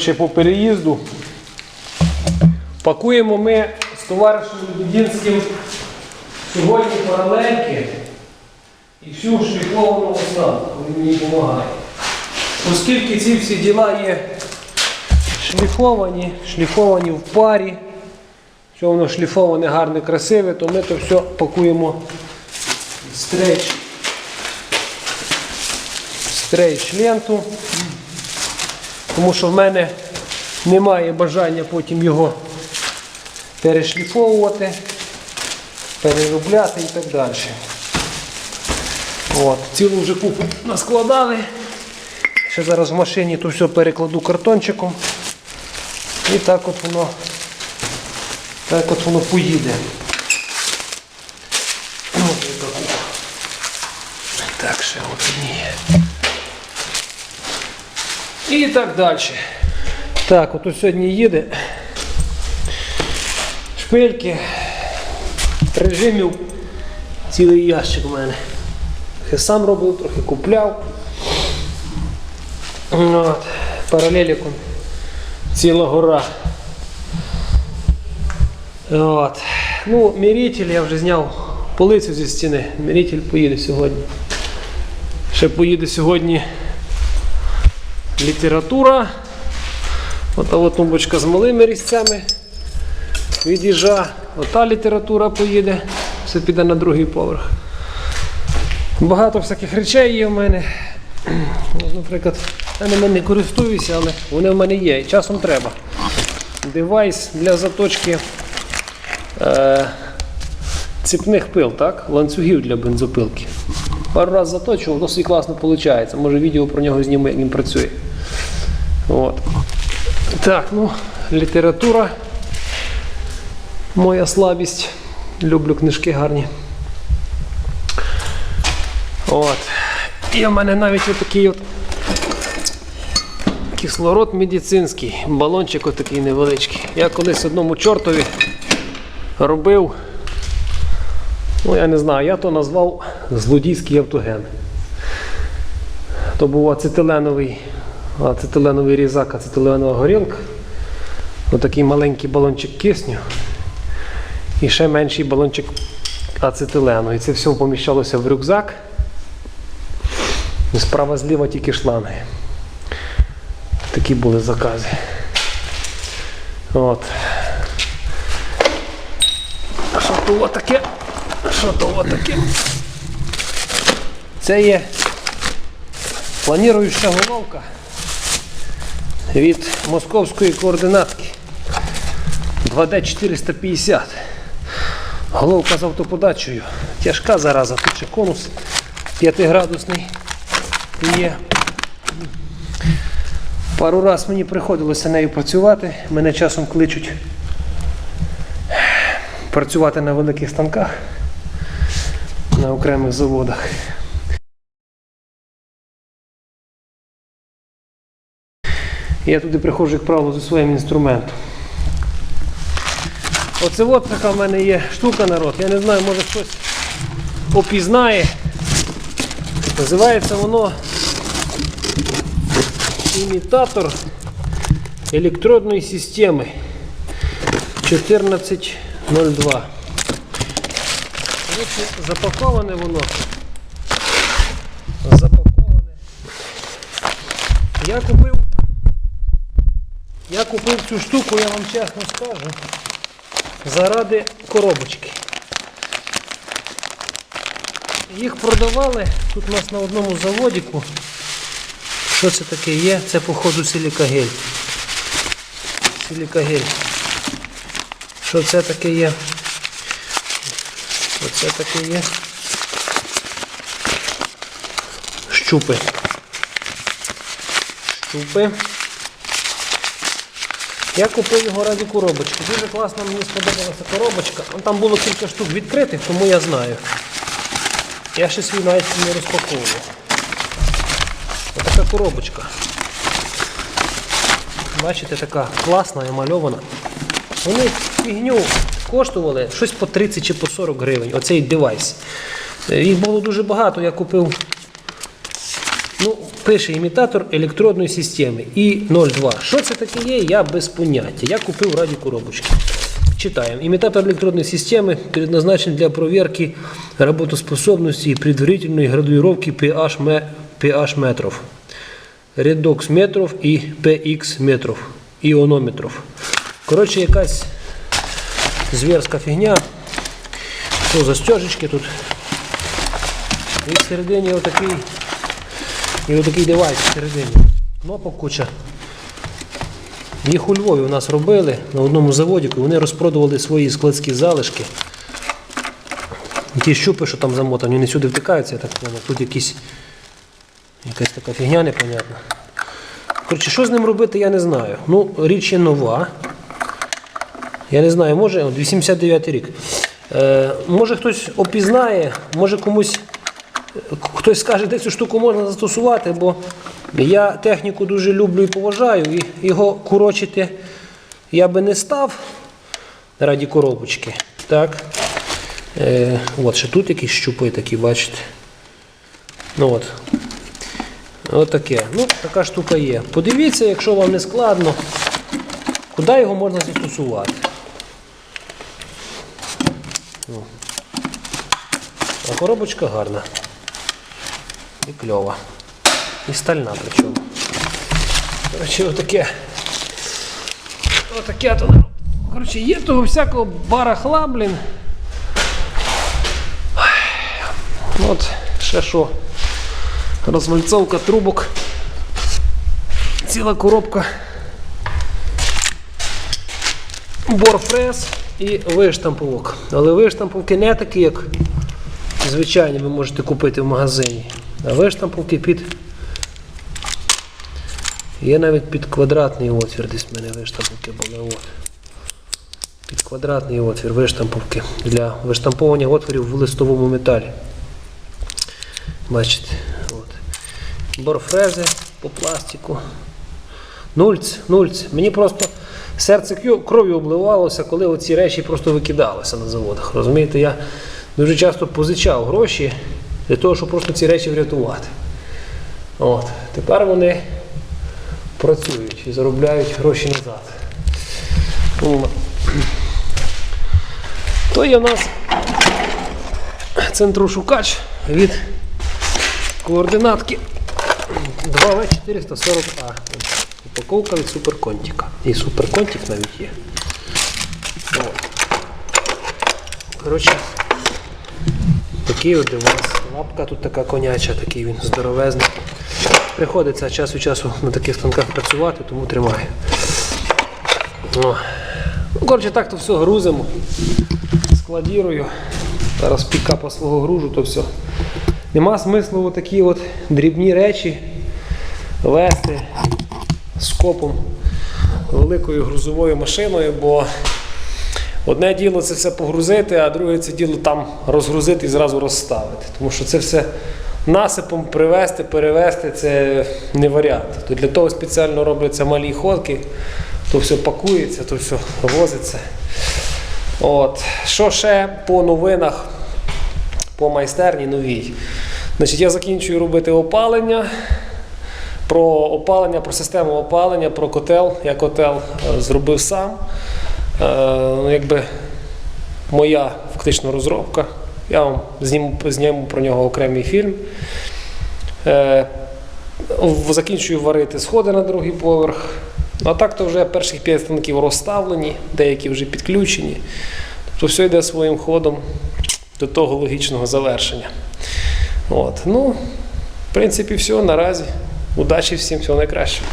Ще по переїзду. Пакуємо ми з товаришем Лебединським сьогодні паралельки і всю шліфовану оснастку. Він мені допомагає. Оскільки ці всі діла є шліфовані, шліфовані в парі, все воно шліфоване, гарне, красиве, то ми то все пакуємо стрейч, в стрейч ленту тому що в мене немає бажання потім його перешліфовувати, переробляти і так далі. От, цілу вже купу наскладали. Ще зараз в машині то все перекладу картончиком. І так от воно, так от воно поїде. Так, ще от одні. І так далі. Так, от сьогодні їде. Шпильки. Режимів цілий ящик у мене. Трохи сам робив, трохи купляв. От. Паралеліком. Ціла гора. От. Ну, міритель я вже зняв полицю зі стіни. Міритель поїде сьогодні. Ще поїде сьогодні література. Ота от тумбочка з малими різцями від'їжджа. Ота література поїде, все піде на другий поверх. Багато всяких речей є в мене. Наприклад, я ними не користуюся, але вони в мене є і часом треба. Девайс для заточки е, ціпних пил, так? ланцюгів для бензопилки. Пару разів заточував, досить класно виходить. Може відео про нього зніму, як він працює. От. Так, ну, література. Моя слабість. Люблю книжки гарні. От. І в мене навіть отакий от кислород медицинський, балончик отакий невеличкий. Я колись одному чортові робив. Ну, я не знаю, я то назвав злодійський автоген. То був ацетиленовий, ацетиленовий різак, ацетиленова горілка. Отакий маленький балончик кисню. І ще менший балончик ацетилену. І це все поміщалося в рюкзак. Справа зліва тільки шланги. Такі були закази. От. Що то таке? Що то таке? Це є планіруюча головка від московської координатки 2D450. Головка з автоподачею. Тяжка зараза, тут ще конус 5-градусний є. Пару раз мені приходилося нею працювати. Мене часом кличуть працювати на великих станках на окремих заводах. Я туди приходжу, як правило, зі своїм інструментом. Оце от така в мене є штука народ. Я не знаю, може хтось опізнає. Називається воно імітатор електродної системи 1402. Коротше, запаковане воно. Запаковане. Я купив. Я купив цю штуку, я вам чесно скажу, заради коробочки. Їх продавали тут у нас на одному заводіку. Що це таке є? Це походу силікагель. Силікагель. Що це таке є? Оце таке є. Щупи. Щупи. Я купив його раді коробочки. Дуже класно мені сподобалася коробочка. Ну, Там було кілька штук відкритих, тому я знаю. Я ще свій навіть не розпаковував. Ось така коробочка. Бачите, така класна, намальована. Вони фігню коштували щось по 30 чи по 40 гривень. Оцей девайс. Їх було дуже багато, я купив. Ну, пише імітатор електродної системи І02. Що це таке є, я без поняття. Я купив раді коробочки. Читаємо. Имитатор электронной системы предназначен для проверки работоспособности и предварительной градуировки pH, pH метров, редокс метров і PX метров, іонометров. Коротше, якась зверська фігня. Що застежечки тут. І всередині отакий, і отакий девайс всередині. Кнопок куча. Їх у Львові у нас робили на одному заводі, вони розпродували свої складські залишки. Ті щупи, що там замотані, вони сюди втикаються, я так понял. Тут якісь, якась така фігня непонятна. Коротше, що з ним робити, я не знаю. Ну, річ є нова. Я не знаю, може, от 89 рік. Е, може хтось опізнає, може комусь хтось скаже, де цю штуку можна застосувати, бо я техніку дуже люблю і поважаю, і його курочити я би не став раді коробочки. Так. Е, от ще тут якісь щупи такі, бачите. Ну от. От таке. Ну, така штука є. Подивіться, якщо вам не складно, куди його можна застосувати. Коробочка гарна. І кльова. І стальна причому. Коротше, отаке. Отаке то. Коротше, є того всякого барахла, блін. От, ще що. Розмальцовка трубок. Ціла коробка. Борфрез і виштамповок. Але виштамповки не такі, як звичайні ви можете купити в магазині. Виштамповки під. Є навіть під квадратний отвір, десь в мене виштамповки були. От. Під квадратний отвір виштамповки для виштамповування отворів в листовому металі. Бачите, от. Борфрези по пластику. Нульц, нульц. Мені просто серце кров'ю обливалося, коли оці речі просто викидалися на заводах. Розумієте, я дуже часто позичав гроші для того, щоб просто ці речі врятувати. От. Тепер вони працюють і заробляють гроші назад. То є в нас центрушукач від координатки 2В440А. Упаковка від суперконтика. І суперконтик навіть є. Коротше, такий от девайс. Лапка тут така коняча, такий він здоровезний. Приходиться час від часу на таких станках працювати, тому тримаю. Ну, коротше, так то все грузимо, складірую. Зараз пікапа свого гружу, то все. Нема смислу отакі от дрібні речі вести скопом великою грузовою машиною, бо одне діло це все погрузити, а друге це діло там розгрузити і зразу розставити. Тому що це все насипом привезти, перевезти це не варіант. То для того спеціально робляться малі ходки, то все пакується, то все возиться. От. Що ще по новинах? по майстерні новій. Значить, я закінчую робити опалення. Про опалення, про систему опалення, про котел. Я котел е, зробив сам. Е, ну, якби моя фактично розробка. Я вам зніму, зніму про нього окремий фільм. Е, закінчую варити сходи на другий поверх. Ну, а так то вже перших 5 станків розставлені, деякі вже підключені. Тобто все йде своїм ходом до того логічного завершення. От. Ну, в принципі, все наразі. Удачі всім, всього найкращого.